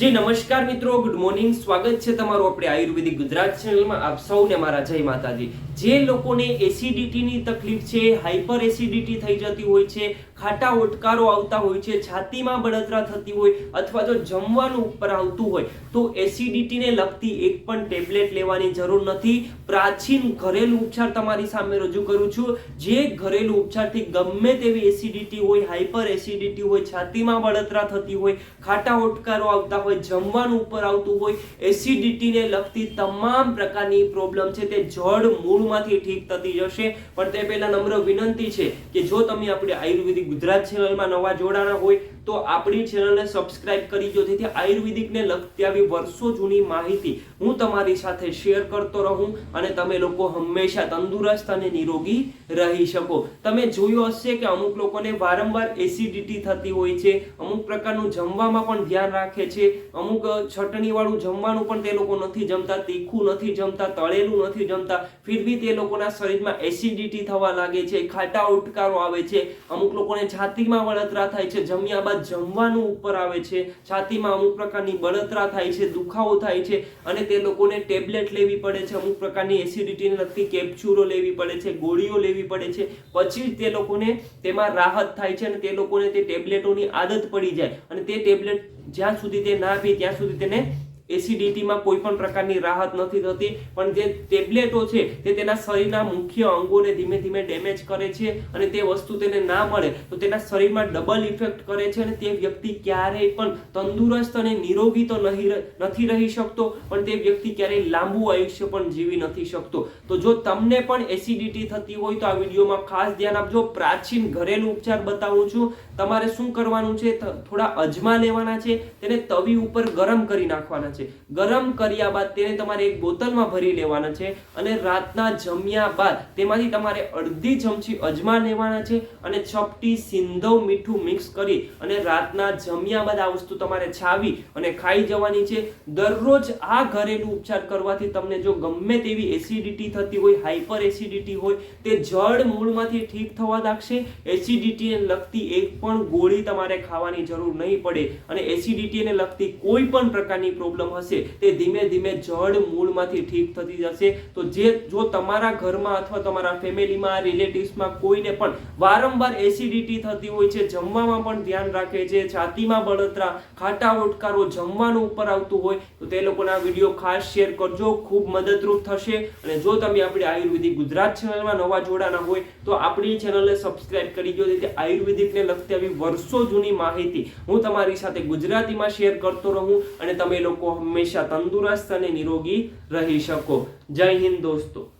જી, નમસ્કાર મિત્રો. Good morning સ્વાગત છે તમારું આપણે આયુર્વેદિક ગુજરાત ચેનલમાં. આપ સૌને મારા જય માતાજી. જે લોકોને એસિડિટીની તકલીફ છે હાઇપર એસિડિટી થઈ જતી હોય છે, ખાટા ઓટકારો આવતા હોય છે, છાતીમાં બળતરા થતી હોય અથવા તો જમવાનું ઉપર આવતું હોય, તો એસિડિટીને લગતી એક પણ ટેબ્લેટ લેવાની જરૂર નથી. પ્રાચીન ઘરેલું ઉપચાર તમારી સામે રજૂ કરું છું. જે ઘરેલું ઉપચારથી ગમે તેવી એસિડિટી હોય હાઇપર એસિડિટી હોય, છાતીમાં બળતરા થતી હોય, ખાટા ઓટકારો આવતા હોય, જમવાનું ઉપર આવતું હોય એસિડિટીને લગતી તમામ પ્રકારની પ્રોબ્લેમ છે તે જડ મૂળમાંથી ઠીક થતી જશે. પણ તે પહેલા નમ્ર વિનંતી છે કે જો તમે આપણી આયુર્વેદિક ગુજરાત ચેનલમાં નવા જોડાણા હોય, તો આપણી ચેનલને સબસ્ક્રાઇબ કરી દો, જેથી આયુર્વેદિકને લગતી આવી વર્ષો જૂની માહિતી હું તમારી સાથે શેર કરતો રહું અને તમે લોકો હંમેશા તંદુરસ્ત અને નિરોગી રહી શકો. તમે જોયું હશે કે અમુક લોકોને વારંવાર એસિડિટી થતી હોય છે, અમુક પ્રકારનું જમવામાં પણ ધ્યાન રાખે છે અમુક ચટણી વાળું જમવાનું પણ તે લોકો નથી જમતા, તીખું નથી જમતા, તળેલું નથી જમતા. ફિર બી તે લોકોના શરીરમાં એસિડિટી થવા લાગે છે, ખાટા ઉટકારો આવે છે. અમુક લોકોને છાતીમાં બળતરા થાય છે, જમ્યા બાદ જમવાનું ઉપર આવે છે. છાતીમાં અમુક પ્રકારની બળતરા થાય છે, દુખાવો થાય છે અને તે લોકોને ટેબ્લેટ લેવી પડે છે, અમુક પ્રકારની એસિડિટીને લગતી કેપ્સ્યુલો લેવી પડે છે, ગોળીઓ લેવી પડે છે. પછી તે લોકોને તેમાં રાહત થાય છે અને તે લોકોને તે ટેબ્લેટોની આદત પડી જાય. અને તે ટેબ્લેટ જ્યાં સુધી તે ના પીએ ત્યાં સુધી તેને એસિડિટીમાં કોઈ પણ પ્રકારની રાહત નથી થતી, પણ જે ટેબ્લેટો છે તે તેના શરીરના મુખ્ય અંગોને ધીમે ધીમે ડેમેજ કરે છે અને તે વસ્તુ તેને ના મળે તો તેના શરીરમાં ડબલ ઇફેક્ટ કરે છે અને તે વ્યક્તિ ક્યારેય પણ તંદુરસ્ત અને નિરોગી તો નહીં નથી રહી શકતો, પણ તે વ્યક્તિ ક્યારેય લાંબુ આયુષ્ય પણ જીવી નથી શકતો. તો જો તમને પણ એસિડિટી થતી હોય તો આ વિડીયોમાં ખાસ ધ્યાન આપજો. પ્રાચીન ઘરેલું ઉપચાર બતાવું છું. તમારે શું કરવાનું છે? થોડા અજમા લેવાના છે. તેને તવી ઉપર ગરમ કરી નાખવાના છે. ગરમ કર્યા બાદ તેને તમારે એક બોતલમાં ભરી લેવાના છે અને રાતના જમ્યા બાદ તેમાંથી તમારે અડધી ચમચી અજમા લેવાના છે અને ચપટી સિંધવ મીઠું મિક્સ કરી અને રાતના જમ્યા બાદ આ વસ્તુ તમારે છાવી અને ખાઈ જવાની છે. દરરોજ આ ઘરેલું ઉપચાર કરવાથી તમને જો ગમે તેવી એસિડિટી થતી હોય હાઇપર એસિડિટી હોય, તે જડ મૂળમાંથી ઠીક થવા લાગશે. એસિડિટીને લગતી એક પણ ગોળી તમારે ખાવાની જરૂર નહીં પડે અને એસિડિટીને લગતી કોઈ પણ પ્રકારની પ્રોબ્લેમ હશે, તે ધીમે ધીમે જડ મૂળમાંથી ઠીક થતી જશે. તો જે, જો તમારા ઘરમાં અથવા તમારા ફેમિલીમાં, રિલેટિવ્સમાં કોઈને પણ વારંવાર એસિડિટી થતી હોય છે, જમવામાં પણ ધ્યાન રાખે છે, છાતીમાં બળતરા, ખાટા ઓટકારો જમવાનું ઉપર આવતું હોય, તો તે લોકોના વીડિયો ખાસ શેર કરજો, ખૂબ મદદરૂપ થશે. અને જો તમે આપણી આયુર્વેદિક ગુજરાત ચેનલમાં નવા જોડાના હોય, તો આપણી ચેનલને સબસ્ક્રાઇબ કરી દો, જેથી આયુર્વેદિકને લગતી આવી વર્ષો જૂની માહિતી હું તમારી સાથે ગુજરાતીમાં શેર કરતો રહું અને તમે લોકો હંમેશા તંદુરસ્ત અને નિરોગી રહી શકો. જય હિન્દ દોસ્તો.